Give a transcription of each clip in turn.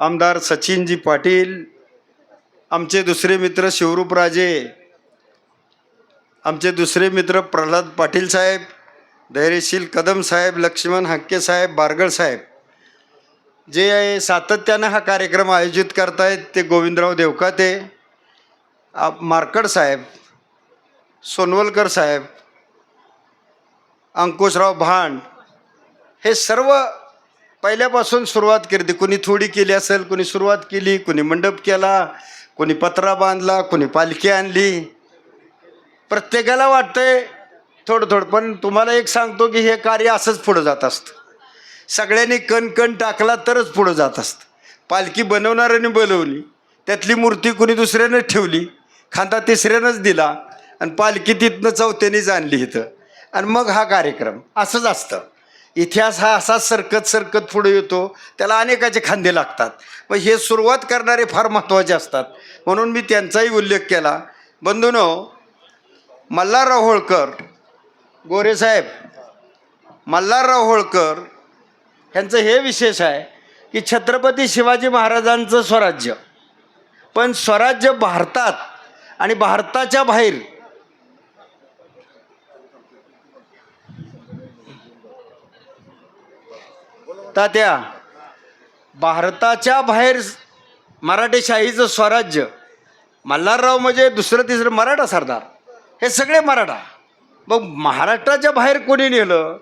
आमदार सचिनजी पाटील आमचे दुसरे मित्र शिवरूपराजे आमचे दुसरे मित्र प्रल्हाद पाटील साहेब धैर्यशील कदम साहेब लक्ष्मण हक्के साहेब बारगळ साहेब. जे सातत्यानं हा कार्यक्रम आयोजित करतायत ते गोविंदराव देवकाते आप- मार्कड साहेब सोनवलकर साहेब अंकुशराव भांड हे सर्व पहिल्यापासून सुरुवात करते कुणी थोडी केली असेल कुणी सुरुवात केली कुणी मंडप केला कोणी पत्रा बांधला कुणी पालखी आणली. प्रत्येकाला वाटतंय थोडं थोडं पण तुम्हाला एक सांगतो की हे कार्य असंच पुढं जात असतं. सगळ्यांनी कण कण टाकला तरच पुढं जात असतं. पालखी बनवणाऱ्याने बनवली त्यातली मूर्ती कुणी दुसऱ्यानं ठेवली खांदा तिसऱ्यानंच दिला आणि पालखी तिथनं चौथ्यानेच आणली इथं. आणि मग हा कार्यक्रम असंच असतं. इतिहास हा असाच सरकत सरकत पुढे येतो. त्याला अनेकाचे खांदे लागतात. मग हे सुरुवात करणारे फार महत्त्वाचे असतात. म्हणून मी त्यांचाही उल्लेख केला. बंधूनो मल्हारराव होळकर गोरेसाहेब मल्हारराव होळकर ह्यांचं हे विशेष आहे की छत्रपती शिवाजी महाराजांचं स्वराज्य. पण स्वराज्य भारतात आणि भारताच्या बाहेर तात्या भारताच्या बाहेर मराठेशाहीचं स्वराज्य मल्हारराव म्हणजे दुसरं तिसरं मराठा सरदार. हे सगळे मराठा. मग महाराष्ट्राच्या बाहेर कोणी नेलं?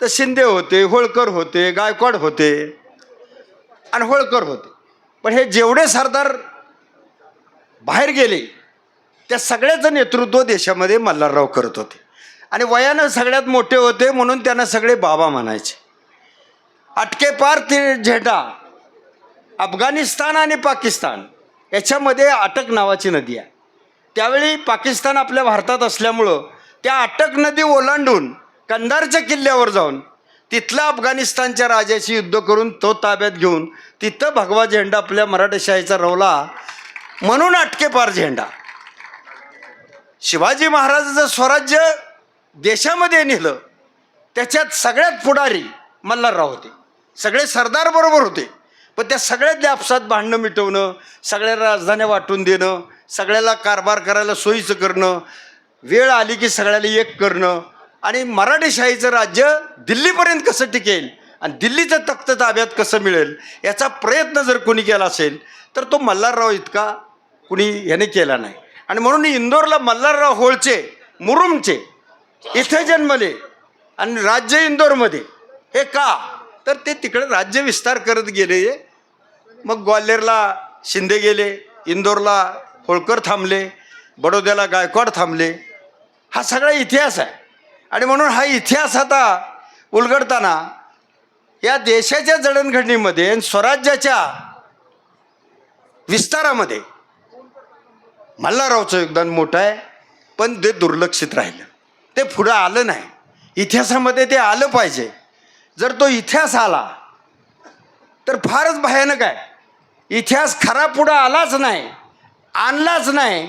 तर शिंदे होते होळकर होते गायकवाड होते आणि होळकर होते. पण हे जेवढे सरदार बाहेर गेले त्या सगळ्याचं नेतृत्व देशामध्ये मल्हारराव करत होते. आणि वयानं सगळ्यात मोठे होते म्हणून त्यांना सगळे बाबा म्हणायचे. अटकेपार ते झेंडा. अफगाणिस्तान आणि पाकिस्तान याच्यामध्ये अटक नावाची नदी आहे. त्यावेळी पाकिस्तान आपल्या भारतात असल्यामुळं त्या अटक नदी ओलांडून कंदारच्या किल्ल्यावर जाऊन तिथला अफगाणिस्तानच्या राजाशी युद्ध करून तो ताब्यात घेऊन तिथं भगवा झेंडा आपल्या मराठेशाहीचा रवला म्हणून अटकेपार झेंडा. शिवाजी महाराजाचं स्वराज्य देशामध्ये नेलं. त्याच्यात सगळ्यात पुढारी मल्हारराव होते. सगळे सरदार बरोबर होते. पण त्या सगळ्यातल्या आपसात भांडणं मिटवणं सगळ्या राजधान्या वाटून देणं सगळ्याला कारभार करायला सोयीचं करणं वेळ आली की सगळ्याला एक करणं आणि मराठीशाहीचं राज्य दिल्लीपर्यंत कसं टिकेल आणि दिल्लीचं तख्त ताब्यात कसं मिळेल याचा प्रयत्न जर कोणी केला असेल तर तो मल्हारराव इतका कुणी याने केला नाही. आणि म्हणून इंदोरला मल्हारराव होळचे मुरुमचे इथे जन्मले आणि राज्य इंदोरमध्ये. हे का? तर ते तिकडे राज्य विस्तार करत गेले. मग ग्वाल्हेरला शिंदे गेले इंदोरला होळकर थांबले बडोद्याला गायकवाड थांबले. हा सगळा इतिहास आहे. आणि म्हणून हा इतिहास आता उलगडताना या देशाच्या जडणघडणीमध्ये आणि स्वराज्याच्या विस्तारामध्ये मल्हाररावचं योगदान मोठं आहे पण ते दुर्लक्षित राहिलं. ते पुढं आलं नाही. इतिहासामध्ये ते आलं पाहिजे. जर तो इतिहास आला तर फारच भयानक आहे. इतिहास खरा पुढं आलाच नाही आणलाच नाही.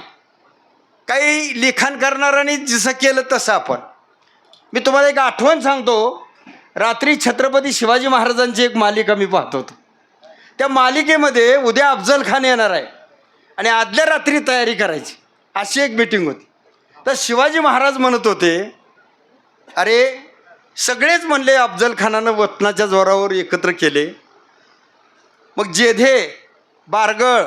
काही लिखाण करणाऱ्यांनी जसं केलं तसं आपण. मी तुम्हाला एक आठवण सांगतो. रात्री छत्रपती शिवाजी महाराजांची एक मालिका मी पाहत होतो. त्या मालिकेमध्ये उद्या अफजल खान येणार आहे आणि आदल्या रात्री तयारी करायची. अशी एक मिटिंग होती. तर शिवाजी महाराज म्हणत होते अरे सगळेच म्हणले अफजल खानानं वतनाच्या जोरावर एकत्र केले. मग जेधे बारगळ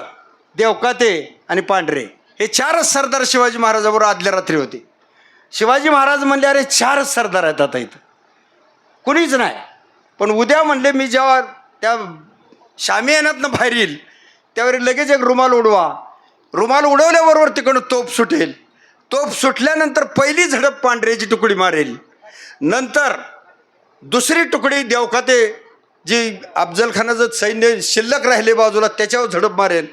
देवकाते आणि पांढरे हे चारच सरदार शिवाजी महाराजाबरोबर आदल्या रात्री होते. शिवाजी महाराज म्हणले अरे चारच सरदार आहेत आता इथं. कुणीच नाही. पण उद्या म्हणले मी जेव्हा त्या शामियानातनं बाहेर येईल त्यावेळी लगेच एक रुमाल उडवा. रुमाल उडवल्याबरोबर तिकडून तोप सुटेल. तोप सुटल्यानंतर पहिली झडप पांढऱ्याची तुकडी मारेल. नंतर दुसरी तुकडी देवखाते जी अफजलखानाचं सैन्य शिल्लक राहिले बाजूला त्याच्यावर झडप मारेल.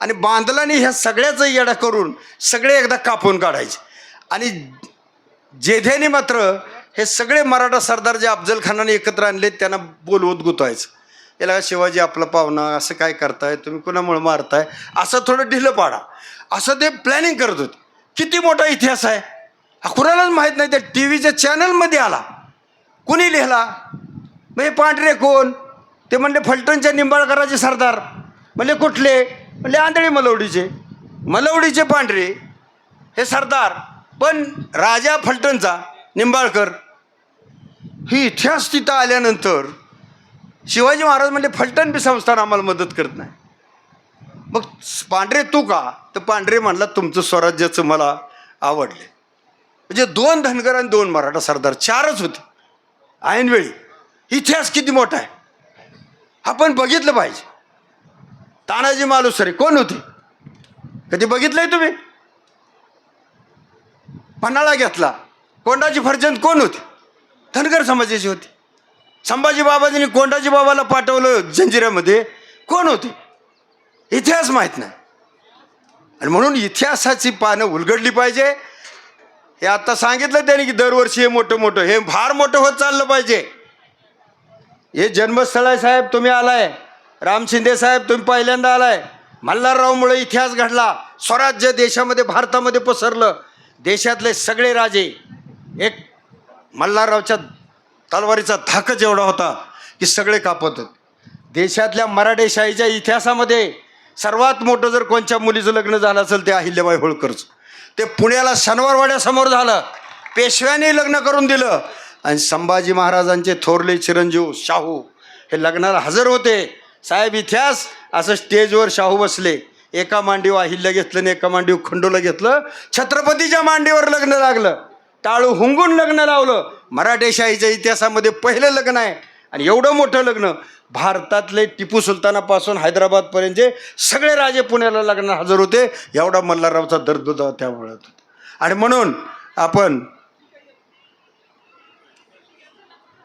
आणि बांधलाने ह्या सगळ्याचं येडा करून सगळे एकदा कापून काढायचे. आणि जेध्याने मात्र हे सगळे मराठा सरदार जे अफजल खानाने एकत्र आणले त्यांना बोलवत गुतवायचं. याला शिवाजी आपला पाहुणा असं काय करताय? तुम्ही कुणामुळे मारताय? असं थोडं ढिलं पाडा. असं ते प्लॅनिंग करत होते. किती मोठा इतिहास आहे? कुणालाच माहीत नाही त्या टी व्हीच्या चॅनलमध्ये आला. कुणी लिहिला? म्हणजे पांढरे कोण? ते म्हणले फलटणच्या निंबाळकराचे सरदार. म्हणले कुठले? म्हणले आंधळे मलवडीचे. मलवडीचे पांढरे. हे सरदार. पण राजा फलटणचा निंबाळकर. ही इतिहास तिथं आल्यानंतर शिवाजी महाराज म्हणजे फलटण बी संस्थान आम्हाला मदत करत नाही. मग पांढरे तू का? तर पांढरे म्हणला तुमचं स्वराज्याचं मला आवडले. म्हणजे दोन धनगर आणि दोन मराठा सरदार चारच होते. ऐनवेळी. इतिहास किती मोठा आहे? आपण बघितलं पाहिजे. तानाजी मालुसरे कोण होते? कधी बघितलंय तुम्ही? पन्हाळा घेतला. कोंडाजी फर्जंद कोण होते? धनगर समाजाची होती. संभाजी बाबाजींनी कोंडाजी बाबाला पाठवलं जंजिऱ्यामध्ये. कोण होते? इतिहास माहीत नाही. आणि म्हणून इतिहासाची पानं उलगडली पाहिजे. हे आता सांगितलं त्यांनी की दरवर्षी हे मोठं मोठं हे फार मोठं होत चाललं पाहिजे. हे जन्मस्थळ आहे साहेब तुम्ही आलाय राम शिंदे साहेब तुम्ही पहिल्यांदा आलाय. मल्हाररावमुळे इतिहास घडला स्वराज्य देशामध्ये भारतामध्ये पसरलं देशातले सगळे राजे एक मल्हाररावच्या तलवारीचा धाकच एवढा होता की सगळे कापत होते. देशातल्या मराठेशाहीच्या इतिहासामध्ये सर्वात मोठं जर कोणत्या मुलीचं लग्न झालं असेल ते अहिल्याबाई होळकरचं. ते पुण्याला शनिवारवाड्यासमोर झालं. पेशव्याने लग्न करून दिलं. आणि संभाजी महाराजांचे थोरले चिरंजीव शाहू हे लग्नाला हजर होते. साहेब इतिहास असं स्टेजवर शाहू बसले. एका मांडीव अहिल्या घेतलं आणि एका मांडीव खंडोला घेतलं. छत्रपतीच्या मांडीवर लग्न लागलं. टाळू हुंगून लग्न लावलं. मराठेशाहीच्या इतिहासामध्ये पहिलं लग्न आहे. आणि एवढं मोठं लग्न. भारतातले टिपू सुलतानापासून हैदराबादपर्यंत जे सगळे राजे पुण्याला लागणार हजर होते एवढा मल्हाररावचा दर्द होता त्या वेळात होता. आणि म्हणून आपण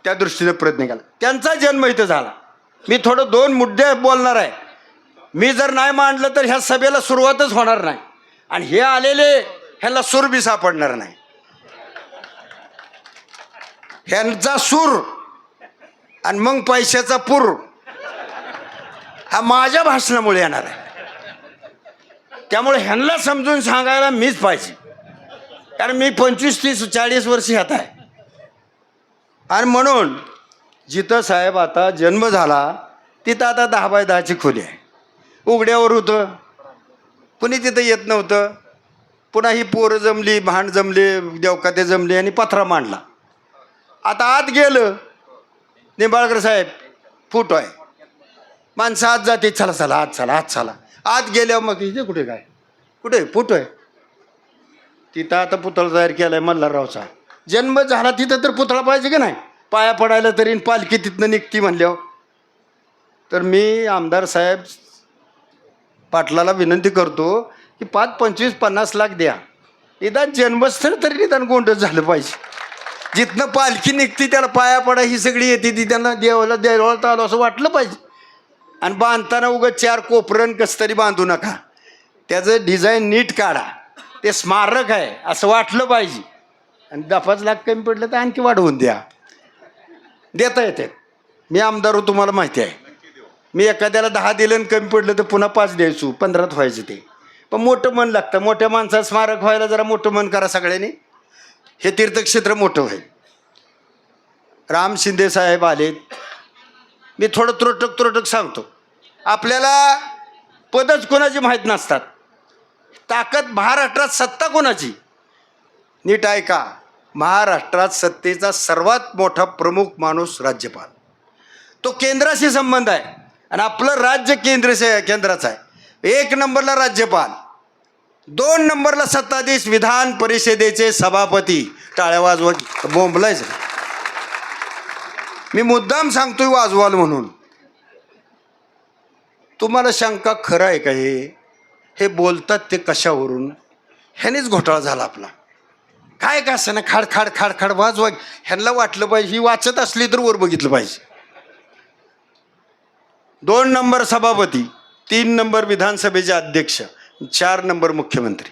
त्या दृष्टीने प्रयत्न केला. त्यांचा जन्म इथं झाला. मी थोडं दोन मुद्दे बोलणार आहे. मी जर नाही मांडलं तर ह्या सभेला सुरुवातच होणार नाही. आणि हे आलेले ह्याला सूर बी सापडणार नाही. ह्यांचा सूर आणि मग पैशाचा पूर. हा माझ्या भाषणामुळे येणार आहे. त्यामुळे ह्यांना समजून सांगायला मीच पाहिजे. कारण मी पंचवीस तीस चाळीस वर्ष ह्यात आहे. आणि म्हणून जिथं साहेब आता जन्म झाला तिथं आता दहा बाय दहाची खोली आहे. उघड्यावर होतं. कुणी तिथं येत नव्हतं. पुन्हा ही पोरं जमली भांड जमले देवकाते जमले आणि पथरा मांडला. आता आत गेलं. निंबाळकर साहेब फुट आहे माणसं आत जाते चला चला आत चला आत चला. आत गेल्यावर मग इथे कुठे काय? कुठे? फुट आहे तिथं आता पुतळा तयार केला आहे मल्हाररावचा. जन्म झाला तिथं तर पुतळा पाहिजे की नाही? पाया पडायला तरी पालखी तिथनं निघती म्हणल्यावर. तर मी आमदार साहेब पाटलाला विनंती करतो की पाच पंचवीस पन्नास लाख द्या. निदान जन्मस्थळ तरी निदान गोंडस झालं पाहिजे. जिथनं पालखी निघते त्याला पाया पडा ही सगळी येते ती त्यांना देवाला देवाला आलो असं वाटलं पाहिजे. आणि बांधताना उगं चार कोपरण कसं तरी बांधू नका. त्याचं डिझाईन नीट काढा. ते स्मारक आहे असं वाटलं पाहिजे. आणि दफाच लाख कमी पडलं तर आणखी वाढवून द्या. देता येते. मी आमदार हो तुम्हाला माहिती आहे. मी एखाद्याला दहा दिलं आणि कमी पडलं तर पुन्हा पाच द्यायचो पंधरात व्हायचं ते. पण मोठं मन लागतं. मोठ्या माणसाचं स्मारक व्हायला जरा मोठं मन करा सगळ्यांनी. हे तीर्थक्षेत्र मोठं होईल. राम शिंदे साहेब आलेत मी थोडं त्रोटक त्रोटक सांगतो. आपल्याला पदच कोणाची माहीत नसतात. ताकद महाराष्ट्रात सत्ता कोणाची? नीट ऐका. महाराष्ट्रात सत्तेचा सर्वात मोठा प्रमुख माणूस राज्यपाल. तो केंद्राशी संबंध आहे. आणि आपलं राज्य केंद्र केंद्राचं आहे. एक नंबरला राज्यपाल. दोन नंबरला सत्ताधीश विधान परिषदेचे सभापती. टाळ्या वाजवा बोंबलायचं मी मुद्दाम सांगतोय वाजवाल म्हणून. तुम्हाला शंका खरं आहे का हे? हे बोलतात ते कशावरून? ह्यानेच घोटाळा झाला आपला. काय का असं ना खाड खाड खाड खाड वाजवा. ह्यांना वाटलं पाहिजे ही वाचत असली तर वर बघितलं पाहिजे. दोन नंबर सभापती तीन नंबर विधानसभेचे अध्यक्ष. चार नंबर मुख्यमंत्री.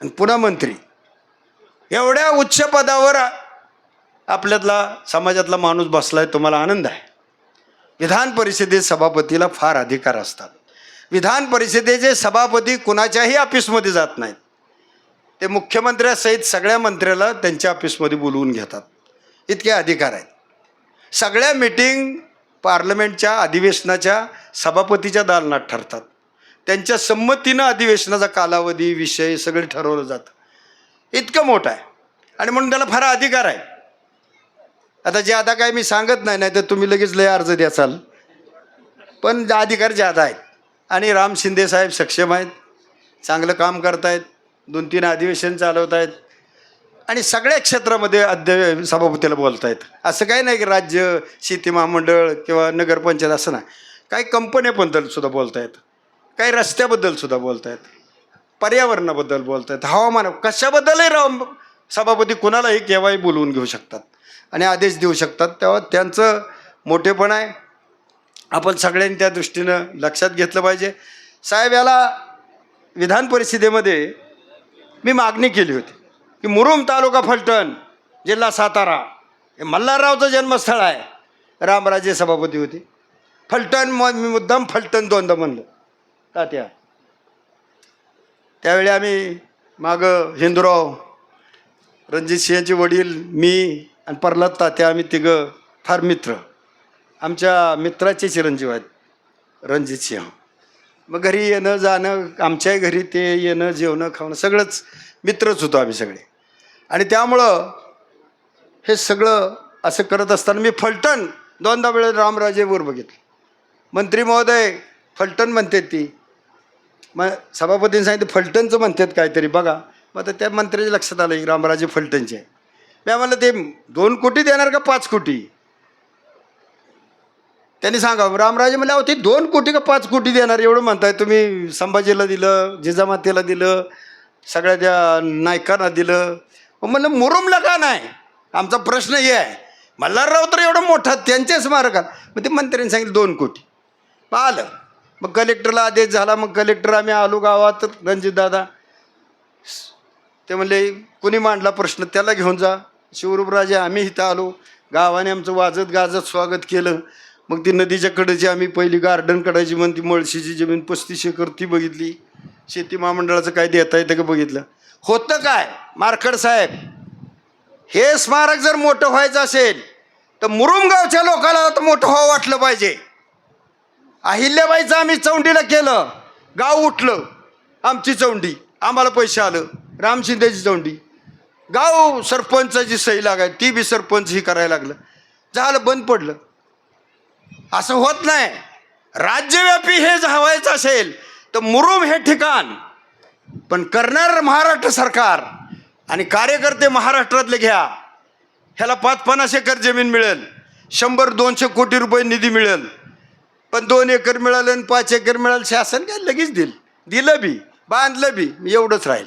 आणि पुन्हा मंत्री. एवढ्या उच्च पदावर आपल्यातला समाजातला माणूस बसला आहे तुम्हाला आनंद आहे. विधान परिषदेत सभापतीला फार अधिकार असतात. विधान परिषदेचे सभापती कुणाच्याही ऑफिसमध्ये जात नाहीत. ते मुख्यमंत्र्यासहित सगळ्या मंत्र्याला त्यांच्या ऑफिसमध्ये बोलवून घेतात. इतके अधिकार आहेत. सगळ्या मिटिंग पार्लमेंटच्या अधिवेशनाच्या सभापतीच्या दालनात ठरतात. त्यांच्या संमतीनं अधिवेशनाचा कालावधी विषय सगळे ठरवलं जातं. इतकं मोठं आहे. आणि म्हणून त्याला फार अधिकार आहे. आता जे आता काय मी सांगत नाही नाही तर तुम्ही लगेच लय अर्ज द्याचाल. पण अधिकार ज्यादा आहेत. आणि राम शिंदे साहेब सक्षम आहेत. चांगलं काम करतायत. दोन तीन अधिवेशन चालवत आहेत आणि सगळ्या क्षेत्रामध्ये अध्य सभापतीला बोलतायत. असं काही नाही की राज्य शेती महामंडळ किंवा नगरपंचायत असं नाही. काही कंपन्या पण सुद्धा बोलतायत. काही रस्त्याबद्दल सुद्धा बोलतायत. पर्यावरणाबद्दल बोलतायत. हवामान कशाबद्दलही राम सभापती कुणालाही केव्हाही बोलवून घेऊ शकतात. आणि आदेश देऊ शकतात. तेव्हा त्यांचं मोठेपण आहे. आपण सगळ्यांनी त्या दृष्टीनं लक्षात घेतलं पाहिजे. साहेब याला विधान परिषदेमध्ये मी मागणी केली होती की मुरुम तालुका फलटण जिल्हा सातारा हे मल्हाररावचं जन्मस्थळ आहे. रामराजे सभापती होते. फलटण मग मी मुद्दाम फलटण दोनदा म्हणलं. तात्या. त्यावेळी आम्ही मागं हिंदूराव रणजित सिंहचे वडील मी आणि प्रल्हाद तात्या आम्ही तिघं फार मित्र. आमच्या मित्राचे चिरंजीव आहेत रणजित सिंह. मग घरी येणं जाणं आमच्याही घरी ते येणं जेवणं खावणं सगळंच मित्रच होतो आम्ही सगळे. आणि त्यामुळं हे सगळं असं करत असताना मी फलटण दोनदा वेळेस रामराजेवर बघितलं. मंत्री महोदय फलटण म्हणते ती मग सभापतींनी सांगितलं फलटणचं म्हणतात काहीतरी बघा. मग आता त्या मंत्र्याच्या लक्षात आलं रामराजे फलटणचे. मी आम्हाला ते दोन कोटी देणार का पाच कोटी? त्यांनी सांगा रामराजे म्हणले अहो ते दोन कोटी का पाच कोटी देणार? एवढं म्हणताय तुम्ही. संभाजीला दिलं जिजामातेला दिलं सगळ्या त्या नायकांना दिलं. म्हणलं मुरुमला का नाही? आमचा प्रश्न हे आहे. मल्हारराव तर एवढं मोठा त्यांच्या स्मारकात मग ते मंत्र्यांनी सांगितलं दोन कोटी. पाहिलं आलं. मग कलेक्टरला आदेश झाला मग कलेक्टर आम्ही आलो गावात रणजितदादा ते म्हणले कुणी मांडला प्रश्न त्याला घेऊन जा. शिवरूपराजे आम्ही इथं आलो. गावाने आमचं वाजत गाजत स्वागत केलं. मग ती नदीच्या कडेची आम्ही पहिली गार्डन काढायची म्हणती मळशीची जमीन पस्तीस एकर ती बघितली. शेती महामंडळाचं काय देता येतं का बघितलं. होतं काय मारखड साहेब? हे स्मारक जर मोठं व्हायचं असेल तर मुरुमगावच्या लोकांना तर मोठं व्हावं वाटलं पाहिजे. अहिल्याबाईचं आम्ही चौंडीला केलं. गाव उठलं. आमची चौंडी. आम्हाला पैसे आलं. राम शिंदेची चौंडी. गाव सरपंचाची सही लागाय ती बी सरपंच ही करायला लागलं. झालं बंद पडलं. असं होत नाही. राज्यव्यापी हे व्हायचं असेल तर मुरुम हे ठिकाण. पण करणार महाराष्ट्र सरकार आणि कार्यकर्ते महाराष्ट्रातले घ्या. ह्याला पाच पन्नास एकर जमीन मिळेल. शंभर दोनशे कोटी रुपये निधी मिळेल. पण दोन एकर मिळालं आणि पाच एकर मिळालं शासन काय लगेच दिल दिलं बी बांधलं बी एवढंच राहील.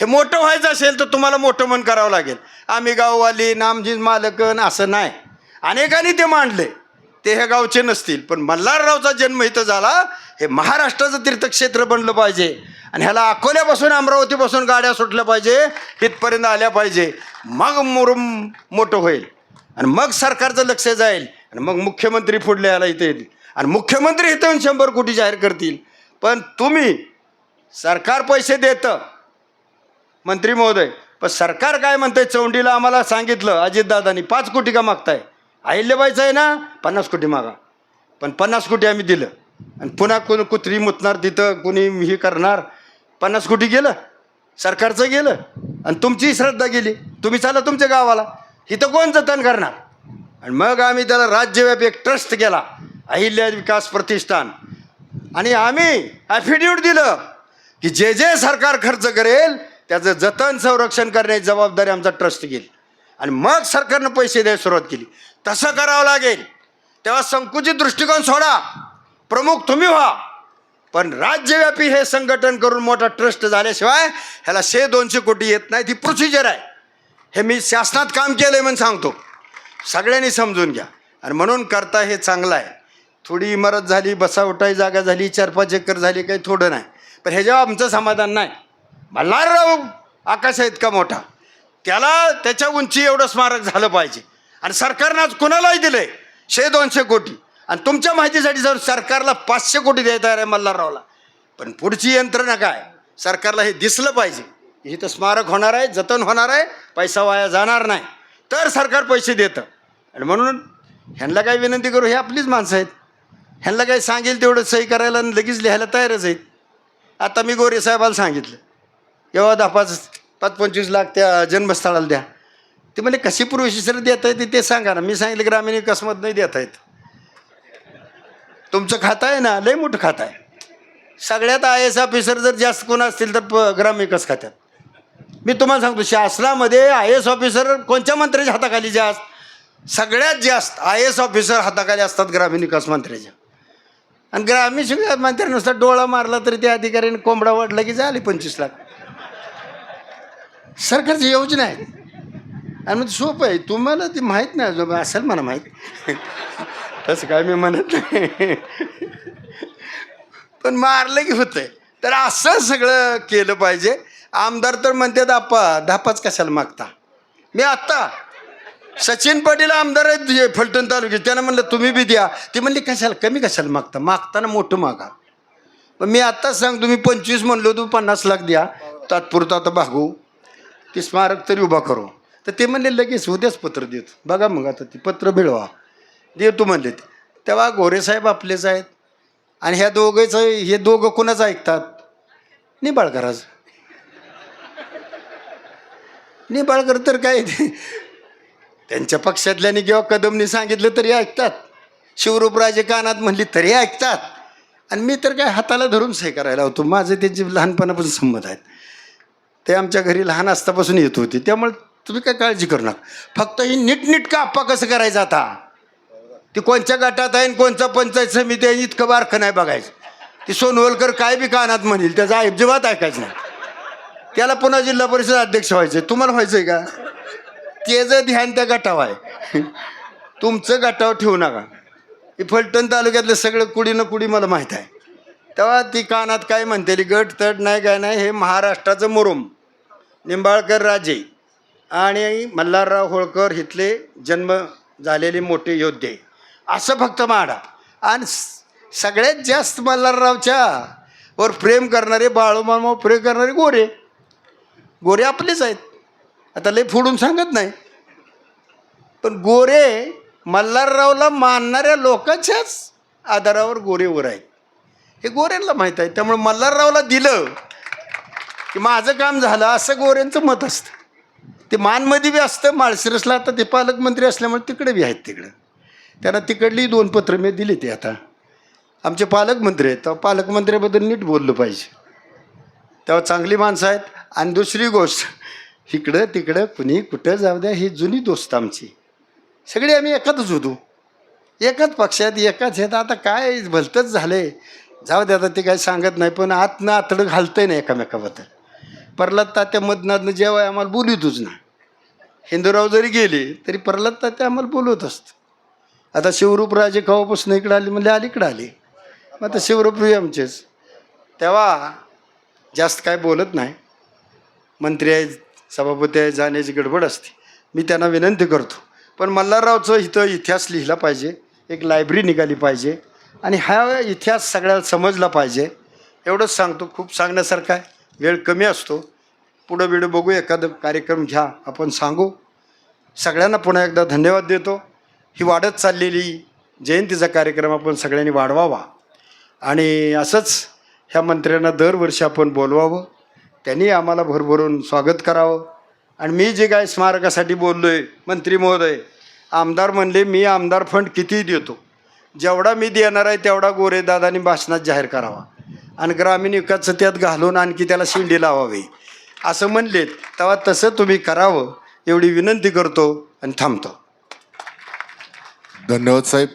हे मोठं व्हायचं असेल तर तुम्हाला मोठं मन करावं लागेल. आम्ही गाववाली नामजी मालकन असं नाही. अनेकांनी ते मांडले. ते हे गावचे नसतील पण मल्हाररावचा जन्म इथं झाला. हे महाराष्ट्राचं तीर्थक्षेत्र बनलं पाहिजे. आणि ह्याला अकोल्यापासून अमरावतीपासून गाड्या सुटल्या पाहिजे इथपर्यंत आल्या पाहिजे. मग मुरुम मोठं होईल. आणि मग सरकारचं लक्ष जाईल. आणि मग मुख्यमंत्री पुढले याला इथे आणि मुख्यमंत्री इथं शंभर कोटी जाहीर करतील. पण तुम्ही सरकार पैसे देतं. मंत्री महोदय पण सरकार काय म्हणतंय? चौंडीला आम्हाला सांगितलं अजितदादांनी पाच कोटी का मागताय? अहिल्याबाईचं आहे ना पन्नास कोटी मागा. पण पन्नास कोटी आम्ही दिलं. आणि पुन्हा कोण कुत्री मुतणार तिथं कुणी हे करणार? पन्नास कोटी गेलं. सरकारचं गेलं. आणि तुमची श्रद्धा गेली. तुम्ही चाला तुमच्या गावाला. इथं कोण जतन करणार? आणि मग आम्ही त्याला राज्यव्यापी एक ट्रस्ट केला. अहिल्या विकास प्रतिष्ठान. आणि आम्ही ॲफिडेविट दिलं की जे जे सरकार खर्च करेल त्याचं जतन संरक्षण करण्याची जबाबदारी आमचा ट्रस्ट घेईल. आणि मग सरकारनं पैसे द्यायला सुरुवात केली. तसं करावं लागेल. तेव्हा संकुचित दृष्टिकोन सोडा. प्रमुख तुम्ही व्हा. पण राज्यव्यापी हे संघटन करून मोठा ट्रस्ट झाल्याशिवाय ह्याला शे दोनशे कोटी येत नाही. ती प्रोसिजर आहे. हे मी शासनात काम केलं आहे म्हणून सांगतो. सगळ्यांनी समजून घ्या. आणि म्हणून करता हे चांगलं आहे. थोडी इमारत झाली बसावटाई जागा झाली चार पाच एकर झाली काही थोडं नाही. पण ह्याच्यावर आमचं समाधान नाही मल्हारराव आकाश आहे इतका मोठा. त्याला त्याच्या उंची एवढं स्मारक झालं पाहिजे. आणि सरकारनं आज कुणालाही दिलंय? शे दोनशे कोटी. आणि तुमच्या माहितीसाठी जर सरकारला पाचशे कोटी द्यायचा आहे मल्हाररावला पण पुढची यंत्रणा काय? सरकारला हे दिसलं पाहिजे. हे तर स्मारक होणार आहे जतन होणार आहे पैसा वाया जाणार नाही. तर सरकार पैसे देतं. आणि म्हणून ह्यांना काय विनंती करू? हे आपलीच माणसं आहेत. ह्यांना काही सांगेल तेवढं सही करायला आणि लगेच लिहायला तयारच आहेत. आता मी गोरे साहेबाला सांगितलं. एव्हा दहा पाच पाच पंचवीस लाख त्या जन्मस्थळाला द्या. ते म्हणजे कशी पूर्वशिस्त्र देता येते ते सांगा ना. मी सांगितलं ग्रामीण विकासमध नाही देता येत तुमचं खातं आहे ना लय मोठं खातं आहे. सगळ्यात आय एस ऑफिसर जर जास्त कोण असतील तर प ग्रामविकास खात्यात. मी तुम्हाला सांगतो शासनामध्ये आय एस ऑफिसर कोणत्या मंत्र्याच्या हाताखाली जास्त? सगळ्यात जास्त आय एस ऑफिसर हाताखाली असतात ग्रामीण विकास मंत्र्याच्या. आणि ग्रामीण विकास मंत्र्यानुसार डोळा मारला तरी त्या अधिकाऱ्याने कोंबडा वाढला की झाली पंचवीस लाख. सरकारची योजना आहे. आणि मग सोपं आहे. तुम्हाला ते माहीत नाही जो असेल मला माहीत. तसं काय मी म्हणत नाही. पण मारलं की होतंय. तर असं सगळं केलं पाहिजे. आमदार तर म्हणतात आप्पा धापाच कशाला मागता? मी आत्ता सचिन पाटील आमदार आहेत जे फलटण तालुक्यात त्यानं म्हणलं तुम्ही बी द्या. ती म्हणली कशाला कमी कशाला मागता? मागताना मोठं मागा. पण मी आत्ताच सांग तुम्ही पंचवीस म्हणलो तू पन्नास लाख द्या. तात्पुरतं आता भागू. ते स्मारक तरी उभा करू. तर ते म्हणले लगेच उद्याच पत्र देत. बघा मग आता ते पत्र मिळवा. देतो म्हणले ते. तेव्हा गोरेसाहेब आपलेच आहेत. आणि ह्या दोघेच हे दोघं कोणाचं ऐकतात? निबाळकराज निबाळकर तर काय ते त्यांच्या पक्षातल्याने किंवा कदमनी सांगितलं तरी ऐकतात. शिवरूपराजे कानात म्हणली तरी ऐकतात. आणि मी तर काय हाताला धरून सही करायला होतो. माझे त्यांचे लहानपणापासून संबंध आहेत ते आमच्या घरी लहान असतापासून येत होते. त्यामुळे तुम्ही काय काळजी करू नका. फक्त ही नीटनीटका आप्पा कसं करायचं आता? ती कोणत्या गटात आहे आणि कोणचा पंचायत समिती आहे इतकं बारखं नाही बघायचं. ती सोनवलकर काय बी कानात म्हणेल त्याचा अजिबात ऐकायचं नाही. त्याला पुन्हा जिल्हा परिषद अध्यक्ष व्हायचं तुम्हाला व्हायचं आहे का? त्याचं ध्यान त्या गटावर आहे. तुमचं गटावर ठेवू नका. हे फलटण तालुक्यातलं सगळं कुडी न कुडी मला माहीत आहे. तेव्हा ती कानात काय म्हणते गट तट नाही काय नाही हे महाराष्ट्राचं मुरुम. निंबाळकर राजे आणि मल्हारराव होळकर इथले जन्म झालेले मोठे योद्धे. असं फक्त माडा. आणि सगळ्यात जास्त मल्हाररावच्या वर प्रेम करणारे बाळूमामा प्रेम करणारे गोरे. गोरे आपलेच आहेत. आता लय फोडून सांगत नाही. पण गोरे मल्हाररावला मानणाऱ्या लोकांच्याच आधारावर गोरेवर आहेत हे गोऱ्यांना माहीत आहे. त्यामुळे मल्हाररावला दिलं की माझं काम झालं असं गोऱ्यांचं मत असतं. ते मानमध्ये बी असतं माळशिरसला आता ते पालकमंत्री असल्यामुळे तिकडे बी आहेत तिकडं. त्यांना तिकडली दोन पत्र मी दिली ते आता. आमचे पालकमंत्री आहेत. तेव्हा पालकमंत्र्याबद्दल नीट बोललं पाहिजे. तेव्हा चांगली माणसं आहेत. आणि दुसरी गोष्ट इकडं तिकडं कुणी कुठं जाऊ द्या ही जुनी दोस्त आमची. सगळी आम्ही एकातच होतो. एकाच पक्षात एकाच ह्यात. आता काय भलतंच झालं आहे जाऊ दे आता ते काय सांगत नाही पण आतनं आतडं घालतंय ना एकामेकाबद्दल. प्रल्हाद तात्या मधनातनं जेव्हा आम्हाला बोलवतोच ना हिंदूराव जरी गेले तरी प्रल्हाद तात्या आम्हाला बोलवत असतं. आता शिवरूपराजे कवापासून इकडे आले? म्हणजे अलीकडे आले. मग आता शिवरूपही आमचेच. तेव्हा जास्त काय बोलत नाही. मंत्री आहे सभापती आहे जाण्याची गडबड असते. मी त्यांना विनंती करतो. पण मल्हाररावचं इथं इतिहास लिहिला पाहिजे एक लायब्ररी निघाली पाहिजे आणि हा इतिहास सगळ्याला समजला पाहिजे. एवढंच सांगतो खूप सांगण्यासारखं आहे. वेळ कमी असतो. पुढं बिडं बघू एखादं कार्यक्रम घ्या आपण सांगू. सगळ्यांना पुन्हा एकदा धन्यवाद देतो. ही वाढत चाललेली जयंतीचा कार्यक्रम आपण सगळ्यांनी वाढवावा. आणि असंच ह्या मंत्र्यांना दरवर्षी आपण बोलवावं. त्यांनी आम्हाला भरभरून स्वागत करावं. आणि मी जे काय स्मारकासाठी बोललो आहे मंत्री महोदय आमदार म्हणले मी आमदार फंड किती देतो. जेवढा मी देणार आहे तेवढा गोरेदादानी भाषणात जाहीर करावा. आणि ग्रामीण विकासचं त्यात घालून आणखी त्याला शिंडी लावावी. असं म्हणलेत. तेव्हा तसं तुम्ही करावं एवढी विनंती करतो आणि थांबतो. धन्यवाद साहेब.